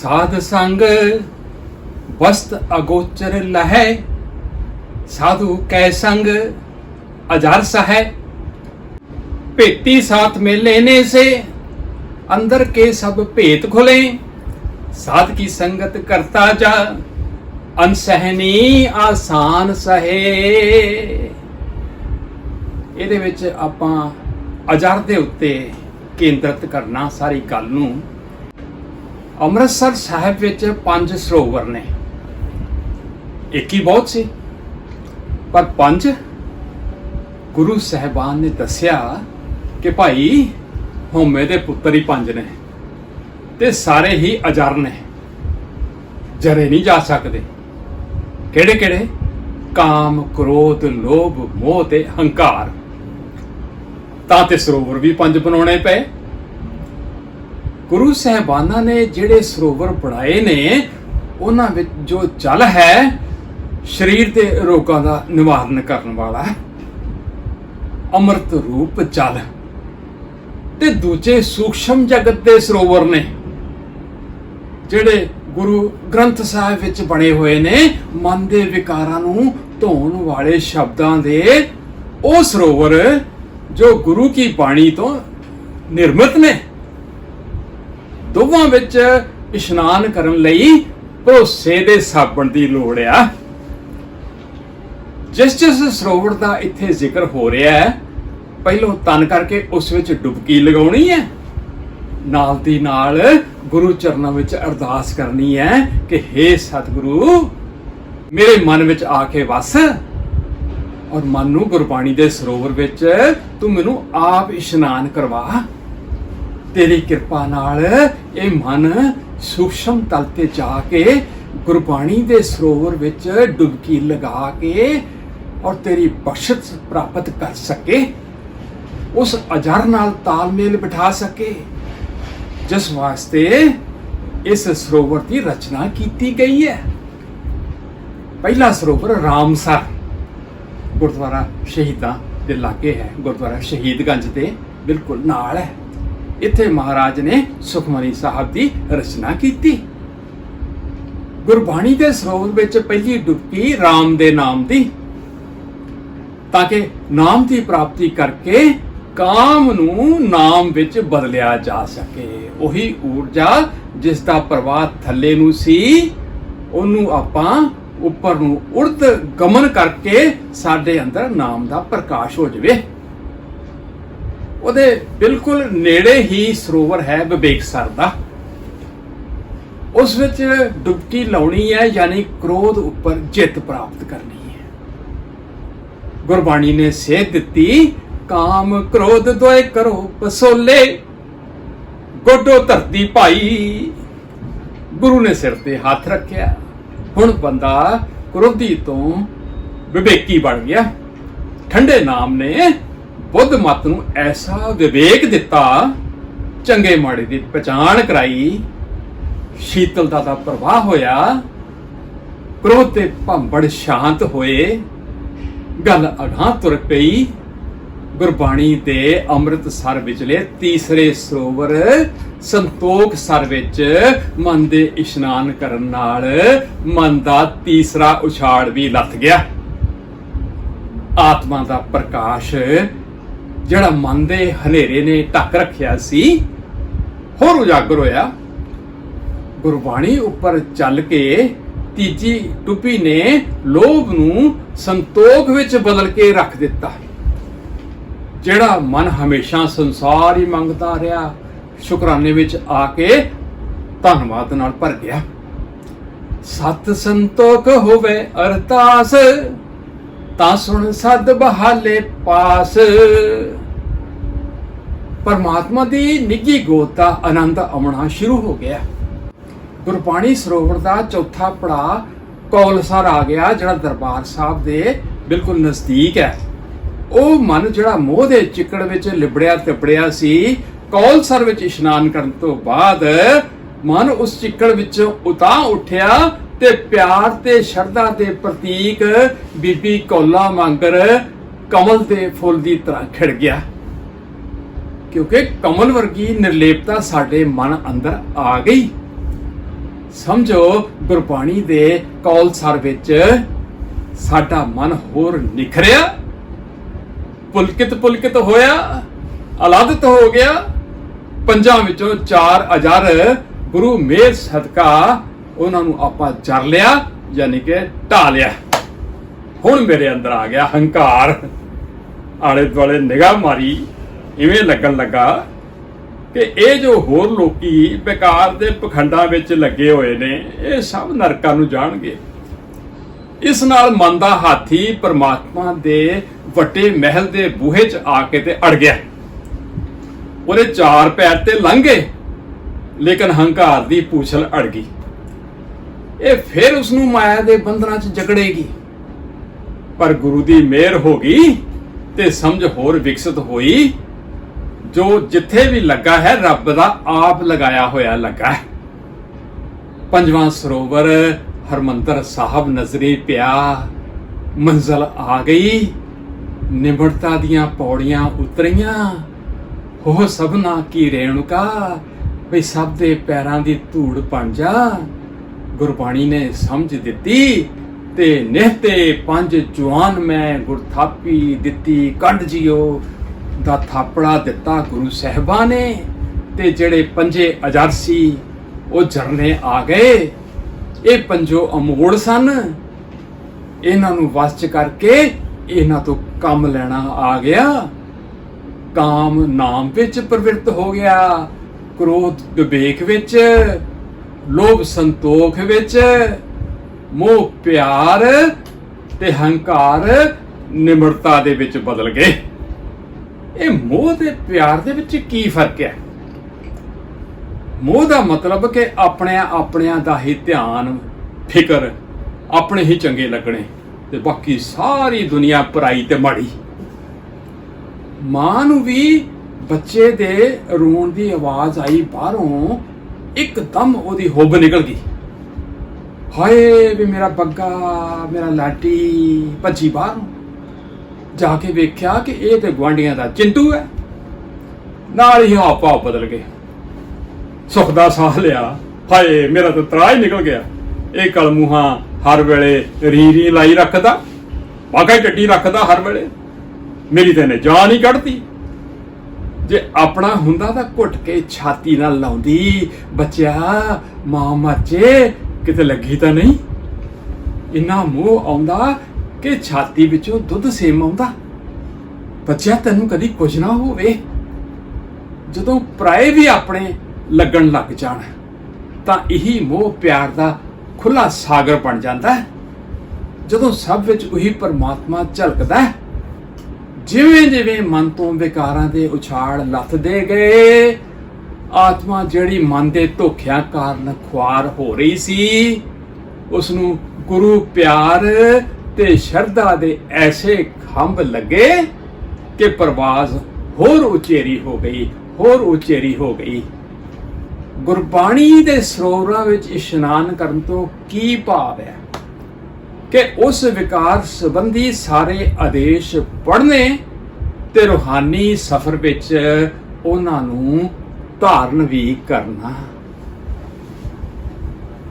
ਸਾਧ ਸੰਗ ਵਸਤ ਅਗੋਚਰ ਲਹੈ, ਸਾਧੂ ਕੈ ਸੰਗ ਅਜਰ ਸਹੈ। ਭੇਤੀ ਸਾਥ ਮਿਲੇ ਨੇ ਸੇ, ਅੰਦਰ ਕੇ ਸਭ ਭੇਤ ਖੁਲੇ। ਸਾਧ ਕੀ ਸੰਗਤ ਕਰਤਾ ਜਾ ਅਨਸਹਿਨੀ ਆਸਾਨ ਸਹੇ। ਇਹਦੇ ਵਿੱਚ ਆਪਾਂ ਅਜਰ ਦੇ ਉੱਤੇ ਕੇਂਦਰਤ ਕਰਨਾ ਸਾਰੀ ਗੱਲ ਨੂੰ ਅੰਮ੍ਰਿਤਸਰ ਸਾਹਿਬ ਵਿੱਚ ਪੰਜ ਸਰੋਵਰ ਨੇ। ਇੱਕ ਹੀ ਬਹੁਤ ਸੀ। ਪਰ ਪੰਜ? ਗੁਰੂ ਸਾਹਿਬਾਨ ਨੇ ਦੱਸਿਆ ਕਿ ਭਾਈ, ਹਉਮੈ ਦੇ ਪੁੱਤਰ ਹੀ ਪੰਜ ਨੇ ਤੇ ਸਾਰੇ ਹੀ ਅਜਰ ਨੇ। ਜਰੇ ਨਹੀਂ ਜਾ ਸਕਦੇ। ਕਿਹੜੇ ਕਿਹੜੇ? ਕਾਮ, ਕ੍ਰੋਧ, ਲੋਭ, ਮੋਹ ਤੇ ਹੰਕਾਰ। ਤਾਂ ਤੇ ਸਰੋਵਰ ਵੀ ਪੰਜ ਬਣਾਉਣੇ ਪਏ। ਗੁਰੂ ਸਾਹਿਬਾਨਾਂ ਨੇ ਜਿਹੜੇ ਸਰੋਵਰ ਬਣਾਏ ਨੇ, ਉਹਨਾਂ ਵਿੱਚ ਜੋ ਜਲ ਹੈ, ਸਰੀਰ ਦੇ ਰੋਗਾਂ ਦਾ ਨਿਵਾਰਨ ਕਰਨ ਵਾਲਾ ਹੈ। ਅੰਮ੍ਰਿਤ ਰੂਪ ਜਲ। ਤੇ ਦੂਜੇ ਸੂਖਸ਼ਮ ਜਗਤ ਦੇ ਸਰੋਵਰ ਨੇ, ਜਿਹੜੇ ਗੁਰੂ ਗ੍ਰੰਥ ਸਾਹਿਬ ਵਿੱਚ ਬਣੇ ਹੋਏ ਨੇ, ਮਨ ਦੇ ਵਿਕਾਰਾਂ ਨੂੰ ਧੋਣ ਵਾਲੇ ਸ਼ਬਦਾਂ ਦੇ, ਉਹ ਸਰੋਵਰ ਜੋ ਗੁਰੂ ਕੀ ਬਾਣੀ ਤੋਂ ਨਿਰਮਿਤ ਨੇ। ਦੋਵਾਂ ਵਿੱਚ ਇਸ਼ਨਾਨ ਕਰਨ ਲਈ ਭਰੋਸੇ ਦੇ ਸਾਬਣ ਦੀ ਲੋੜ ਆ। ਜਿਸ ਜਿਸ ਸਰੋਵਰ ਦਾ ਇੱਥੇ ਜ਼ਿਕਰ ਹੋ ਰਿਹਾ ਹੈ, ਪਹਿਲੋਂ ਤਨ ਕਰਕੇ ਉਸ ਵਿੱਚ ਡੁਬਕੀ ਲਗਾਉਣੀ ਹੈ। ਨਾਲ ਦੀ ਨਾਲ ਗੁਰੂ ਚਰਨਾਂ ਵਿੱਚ ਅਰਦਾਸ ਕਰਨੀ ਹੈ ਕਿ हे ਸਤਿਗੁਰੂ, ਮੇਰੇ ਮਨ ਵਿੱਚ ਆ ਕੇ ਵਸ ਔਰ ਮਨ ਨੂੰ ਗੁਰਬਾਣੀ ਦੇ ਸਰੋਵਰ ਵਿੱਚ ਤੂੰ ਮੈਨੂੰ ਆਪ ਇਸ਼ਨਾਨ ਕਰਵਾ। ਤੇਰੀ ਕਿਰਪਾ ਨਾਲ ਇਹ ਮਨ ਸੂਖਸ਼ਮ ਤਲ ਤੇ ਜਾ ਕੇ ਗੁਰਬਾਣੀ ਦੇ ਸਰੋਵਰ ਵਿੱਚ ਡੁਬਕੀ ਲਗਾ ਕੇ ਔਰ ਤੇਰੀ ਬਖਸ਼ਿਸ਼ ਪ੍ਰਾਪਤ ਕਰ ਸਕੇ, ਉਸ ਅਜਰ ਨਾਲ ਤਾਲਮੇਲ ਬਿਠਾ ਸਕੇ। ਜਿਸ ਵਾਸਤੇ ਇਸ ਸਰੋਵਰ ਦੀ ਰਚਨਾ ਕੀਤੀ ਗਈ ਹੈ। ਪਹਿਲਾ ਸਰੋਵਰ ਰਾਮਸਰ ਗੁਰਦੁਆਰਾ ਸ਼ਹੀਦਾਂ ਦੇ ਲਾਗੇ ਹੈ। ਗੁਰਦੁਆਰਾ ਸ਼ਹੀਦਗੰਜ ਦੇ ਬਿਲਕੁਲ ਨਾਲ ਹੈ। ਇੱਥੇ ਮਹਾਰਾਜ ਨੇ ਸੁਖਮਨੀ ਸਾਹਿਬ ਦੀ ਰਚਨਾ ਕੀਤੀ। ਗੁਰਬਾਣੀ ਦੇ ਸਰੋਵਰ ਵਿੱਚ ਪਹਿਲੀ ਡੁਬਕੀ RAM ਦੇ ਨਾਮ ਦੀ, ਤਾਂ ਕਿ ਨਾਮ ਦੀ ਪ੍ਰਾਪਤੀ ਕਰਕੇ ਕਾਮ ਨੂੰ ਨਾਮ ਵਿੱਚ ਬਦਲਿਆ ਜਾ ਸਕੇ। ਉਹੀ ਊਰਜਾ ਜਿਸ ਦਾ ਪ੍ਰਵਾਹ ਥੱਲੇ ਨੂੰ ਸੀ, ਉਹਨੂੰ ਆਪਾਂ ਉੱਪਰ ਨੂੰ ਉਰਧ ਗਮਨ ਕਰਕੇ ਸਾਡੇ ਅੰਦਰ ਨਾਮ ਦਾ ਪ੍ਰਕਾਸ਼ ਹੋ ਜਾਵੇ। ਉਹਦੇ ਬਿਲਕੁਲ ਨੇੜੇ ਹੀ ਸਰੋਵਰ ਹੈ ਵਿਵੇਕਸਰ ਦਾ। ਉਸ ਵਿੱਚ ਡੁਬਕੀ ਲਾਉਣੀ ਹੈ, ਯਾਨੀ ਕ੍ਰੋਧ ਉੱਪਰ ਜਿੱਤ ਪ੍ਰਾਪਤ ਕਰਨੀ ਹੈ। ਗੁਰਬਾਣੀ ਨੇ ਸੇਧ ਦਿੱਤੀ, ਕਾਮ ਕ੍ਰੋਧ ਦੋਏ ਕਰੋ, ਪਸੋਲੇ, ਗੋਡੋ ਧਰਤੀ ਭਾਈ। ਗੁਰੂ ਨੇ ਸਿਰ ਤੇ ਹੱਥ ਰੱਖਿਆ। ਹੁਣ ਬੰਦਾ ਕ੍ਰੋਧੀ ਤੋਂ ਵਿਵੇਕੀ ਬਣ ਗਿਆ। ਠੰਡੇ ਨਾਮ ਨੇ ਬੁੱਧ ਮਤ ਨੂੰ ਐਸਾ ਵਿਵੇਕ ਦਿੱਤਾ, ਚੰਗੇ ਮਾੜੇ ਦੀ ਪਛਾਣ ਕਰਾਈ, ਸ਼ੀਤਲਤਾ ਦਾ ਪ੍ਰਵਾਹ ਹੋਇਆ, ਕ੍ਰੋਧ ਤੇ ਭੰਬੜ ਸ਼ਾਂਤ ਹੋਏ, ਗੱਲ ਅਗਾਂਹ ਤੁਰ ਪਈ, ਗੁਰਬਾਣੀ ਦੇ ਅੰਮ੍ਰਿਤਸਰ ਵਿਚਲੇ ਤੀਸਰੇ ਸਰੋਵਰ, ਸੰਤੋਖ ਸਰ ਵਿੱਚ ਮਨ ਦੇ ਇਸ਼ਨਾਨ ਕਰਨ ਨਾਲ ਮਨ ਦਾ ਤੀਸਰਾ ਉਛਾੜ ਵੀ ਲੱਥ ਗਿਆ। ਆਤਮਾ ਦਾ ਪ੍ਰਕਾਸ਼ ਜਿਹੜਾ ਮਨ ਦੇ ਹਨੇਰੇ ਨੇ ਢੱਕ ਰੱਖਿਆ ਸੀ, ਹੋਰ ਉਜਾਗਰ ਹੋਇਆ। ਗੁਰਬਾਣੀ ਉੱਪਰ ਚੱਲ ਕੇ ਤੀਜੀ ਟੁੱਪੀ ਨੇ ਲੋਭ ਨੂੰ ਸੰਤੋਖ ਵਿੱਚ ਬਦਲ ਕੇ ਰੱਖ ਦਿੱਤਾ। ਜਿਹੜਾ ਮਨ ਹਮੇਸ਼ਾ ਸੰਸਾਰ ਹੀ ਮੰਗਦਾ ਰਿਹਾ, ਸ਼ੁਕਰਾਨੇ ਵਿੱਚ ਆ ਕੇ ਧੰਨਵਾਦ ਨਾਲ ਭਰ ਗਿਆ। ਸਤ ਸੰਤੋਖ ਹੋਵੇ ਅਰਤਾਸ ਤਾਂ ਸੁਣ ਸਦ ਬਹਾਲੇ ਪਾਸ। ਪਰਮਾਤਮਾ ਦੀ ਨਿੱਗੀ ਗੋਦ ਦਾ ਆਨੰਦ ਆਉਣਾ ਸ਼ੁਰੂ ਹੋ ਗਿਆ। ਗੁਰਬਾਣੀ ਸਰੋਵਰ ਦਾ ਚੌਥਾ ਪੜਾ ਕੌਲਸਰ ਆ ਗਿਆ, ਜਿਹੜਾ ਦਰਬਾਰ ਸਾਹਿਬ ਦੇ ਬਿਲਕੁਲ ਨਜ਼ਦੀਕ ਹੈ। ਉਹ ਮਨ ਜਿਹੜਾ ਮੋਹ ਦੇ ਚਿੱਕੜ ਵਿੱਚ ਲਿਬੜਿਆ ਤਿਪੜਿਆ ਸੀ, ਕੌਲਸਰ ਵਿੱਚ ਇਸ਼ਨਾਨ ਕਰਨ ਤੋਂ ਬਾਅਦ ਮਨ ਉਸ ਚਿੱਕੜ ਵਿੱਚੋਂ ਉਤਾਂ ਉੱਠਿਆ ਤੇ ਪਿਆਰ ਤੇ ਸ਼ਰਧਾ ਦੇ ਪ੍ਰਤੀਕ ਬੀਬੀ ਕੌਲਾ ਮੰਗਰ ਕਮਲ ਦੇ ਫੁੱਲ ਦੀ ਤਰ੍ਹਾਂ ਖਿੜ ਗਿਆ। ਕਿਉਂਕਿ ਕਮਲ ਵਰਗੀ ਨਿਰਲੇਪਤਾ ਸਾਡੇ ਮਨ ਅੰਦਰ ਆ ਗਈ। ਸਮਝੋ ਗੁਰਬਾਣੀ ਦੇ ਕੌਲ ਸਰ ਵਿੱਚ ਸਾਡਾ ਮਨ ਹੋਰ ਨਿਖਰਿਆ, ਪੁਲਕਿਤ ਪੁਲਕਿਤ ਹੋਇਆ, ਅਲਾਦਤ ਹੋ ਗਿਆ। ਪੰਜਾਂ ਵਿੱਚੋਂ ਚਾਰ ਅਜਰ ਗੁਰੂ ਮੇਰ ਸਦਕਾ ਉਹਨਾਂ ਨੂੰ ਆਪਾਂ ਜਰ ਲਿਆ, ਯਾਨੀ ਕਿ ਢਾ ਲਿਆ। ਹੁਣ ਮੇਰੇ ਅੰਦਰ ਆ ਗਿਆ ਹੰਕਾਰ। ਆਲੇ ਦੁਆਲੇ ਨਿਗਾਹ ਮਾਰੀ। ਇਵੇਂ ਲੱਗਣ ਲੱਗਾ ਕਿ ਇਹ ਜੋ ਹੋਰ ਲੋਕੀ ਬੇਕਾਰ ਦੇ ਪਖੰਡਾਂ ਵਿੱਚ ਲੱਗੇ ਹੋਏ ਨੇ, ਇਹ ਸਭ ਨਰਕਾਂ ਨੂੰ ਜਾਣਗੇ। ਇਸ ਨਾਲ ਮਨ ਦਾ ਹਾਥੀ ਪ੍ਰਮਾਤਮਾ ਦੇ ਵੱਡੇ ਮਹਿਲ ਦੇ ਬੂਹੇ 'ਚ ਆ ਕੇ ਤੇ ਅੜ ਗਿਆ। ਉਹਦੇ ਚਾਰ ਪੈਰ ਤੇ ਲੰਘ ਗਏ, ਲੇਕਿਨ ਹੰਕਾਰ ਦੀ ਪੂਛਲ ਅੜ ਗਈ। ਇਹ ਫਿਰ ਉਸ ਨੂੰ ਮਾਇਆ ਦੇ ਬੰਧਨਾਂ 'ਚ ਜਕੜੇਗੀ। ਪਰ ਗੁਰੂ ਦੀ ਮਿਹਰ ਹੋ ਗਈ ਤੇ ਸਮਝ ਹੋਰ ਵਿਕਸਿਤ ਹੋਈ ਜੋ ਜਿੱਥੇ ਵੀ ਲੱਗਾ ਹੈ, ਰੱਬ ਦਾ ਆਪ ਲਗਾਇਆ ਹੋਇਆ ਲੱਗਾ ਹੈ। ਪੰਜਵਾਂ ਸਰੋਵਰ, ਹਰਮੰਦਰ ਸਾਹਿਬ ਨਜ਼ਰੇ ਪਿਆ, ਮੰਜ਼ਲ ਆ ਗਈ। ਨਿਮਰਤਾ ਦੀਆਂ ਪੌੜੀਆਂ ਉਤਰੀਆਂ। ਹੋ ਸਭਨਾ ਕੀ ਰੇਣੁਕਾ, ਵੀ ਸਭ ਦੇ ਪੈਰਾਂ ਦੀ ਧੂੜ ਬਣ ਜਾ ਗੁਰਬਾਣੀ ਨੇ ਸਮਝ ਦਿੱਤੀ ਤੇ ਨਿਹਤੇ ਪੰਜ ਜਵਾਨ ਮੈਂ ਗੁਰਥਾਪੀ ਦਿੱਤੀ ਕੰਡ ਜਿਓ। ਦਾ ਥਾਪੜਾ ਦਿੱਤਾ ਗੁਰੂ ਸਾਹਿਬਾਂ ਨੇ ਤੇ ਜਿਹੜੇ ਪੰਜੇ ਅਜਰ ਸੀ, ਉਹ ਝਰਨੇ ਆ ਗਏ। ਇਹ ਪੰਜੋ ਅਮੋੜ ਸਨ। ਇਹਨਾਂ ਨੂੰ ਵਸ ਚ ਕਰਕੇ ਇਹਨਾਂ ਤੋਂ ਕੰਮ ਲੈਣਾ ਆ ਗਿਆ। ਕਾਮ ਨਾਮ ਵਿੱਚ ਪ੍ਰਵਿਰਤ ਹੋ ਗਿਆ। ਕ੍ਰੋਧ ਵਿਵੇਕ ਵਿੱਚ, ਲੋਭ ਸੰਤੋਖ ਵਿੱਚ, ਮੋਹ ਪਿਆਰ ਤੇ ਹੰਕਾਰ ਨਿਮਰਤਾ ਦੇ ਵਿੱਚ ਬਦਲ ਗਏ। ਇਹ ਮੋਹ ਤੇ ਪਿਆਰ ਦੇ ਵਿੱਚ ਕੀ ਫ਼ਰਕ ਹੈ? ਮੋਹ ਦਾ ਮਤਲਬ ਕਿ ਆਪਣਿਆਂ ਆਪਣਿਆਂ ਦਾ ਹੀ ਧਿਆਨ, ਫਿਕਰ, ਆਪਣੇ ਹੀ ਚੰਗੇ ਲੱਗਣੇ ਤੇ ਬਾਕੀ ਸਾਰੀ ਦੁਨੀਆ ਪਰਾਈ ਤੇ ਮਾੜੀ। ਮਾਂ ਨੂੰ ਵੀ ਬੱਚੇ ਦੇ ਰੋਣ ਦੀ ਆਵਾਜ਼ ਆਈ ਬਾਹਰੋਂ, ਇੱਕਦਮ ਉਹਦੀ ਹੁੱਬ ਨਿਕਲ ਗਈ। ਹਾਏ ਵੀ ਮੇਰਾ ਬੱਗਾ, ਮੇਰਾ ਲਾਟੀ ਭੱਜੀ ਬਾਹਰੋਂ। ਜਾ ਕੇ ਵੇਖਿਆ ਕਿ ਇਹ ਤੇ ਗਵਾਂਡੀਆਂ ਦਾ ਚਿੰਟੂ ਹੈ। ਨਾਲ ਹੀ ਆਪਾ ਬਦਲ ਗਏ। ਸੁਖ ਦਾ ਸਾਹ ਲਿਆ। ਹਾਏ, ਮੇਰਾ ਤਾਂ ਤਰਾ ਹੀ ਨਿਕਲ ਗਿਆ। ਇਹ ਕਲਮੂਹਾ ਹਰ ਵੇਲੇ ਰੀ ਰੀ ਲਾਈ ਰੱਖਦਾ ਵਾਕਈ ਟੱਟੀ ਰੱਖਦਾ ਹਰ ਵੇਲੇ। ਮੇਰੀ ਤਾਂ ਨੇ ਜਾਨ ਹੀ ਕੱਢਤੀ। ਜੇ ਆਪਣਾ ਹੁੰਦਾ ਤਾਂ ਘੁੱਟ ਕੇ ਛਾਤੀ ਨਾਲ ਲਾਉਂਦੀ। ਬੱਚਿਆ, ਮਾਂ ਮਰਜੇ, ਕਿਤੇ ਲੱਗੀ ਤਾਂ ਨਹੀਂ। ਇੰਨਾ ਮੋਹ ਆਉਂਦਾ ਕਿ ਛਾਤੀ ਵਿੱਚੋਂ ਦੁੱਧ ਸੇਮ ਆਉਂਦਾ? ਬੱਚਿਆ, ਤੈਨੂੰ ਕਦੀ ਕੁਝ ਨਾ ਹੋਵੇ। ਜਦੋਂ ਪਰਾਏ ਵੀ ਆਪਣੇ ਲੱਗਣ ਲੱਗ ਜਾਣ, ਤਾਂ ਇਹੀ ਮੋਹ ਪਿਆਰ ਦਾ ਖੁੱਲਾ ਸਾਗਰ ਬਣ ਜਾਂਦਾ ਹੈ। ਜਦੋਂ ਸਭ ਵਿੱਚ ਉਹੀ ਪਰਮਾਤਮਾ ਝਲਕਦਾ ਹੈ ਜਿਵੇਂ ਜਿਵੇਂ ਮਨ ਤੋਂ ਵਿਕਾਰਾਂ ਦੇ ਉਛਾੜ ਲੱਥਦੇ ਗਏ, ਆਤਮਾ ਜਿਹੜੀ ਮਨ ਦੇ ਧੋਖਿਆਂ ਕਾਰਨ ਖੁਆਰ ਹੋ ਰਹੀ ਸੀ ਉਸ ਨੂੰ ਗੁਰੂ ਪਿਆਰ ਤੇ ਸ਼ਰਧਾ ਦੇ ਐਸੇ ਖੰਭ ਲੱਗੇ ਕਿ ਪ੍ਰਵਾਜ਼ ਹੋਰ ਉਚੇਰੀ ਹੋ ਗਈ, ਹੋਰ ਉਚੇਰੀ ਹੋ ਗਈ। ਗੁਰਬਾਣੀ ਦੇ ਸਰੋਵਰਾਂ ਵਿੱਚ ਇਸ਼ਨਾਨ ਕਰਨ ਤੋਂ ਕੀ ਭਾਵ ਹੈ? ਕਿ ਉਸ ਵਿਕਾਰ ਸੰਬੰਧੀ ਸਾਰੇ ਆਦੇਸ਼ ਪੜ੍ਹਨੇ ਤੇ ਰੂਹਾਨੀ ਸਫ਼ਰ ਵਿੱਚ ਉਹਨਾਂ ਨੂੰ ਧਾਰਨ ਵੀ ਕਰਨਾ।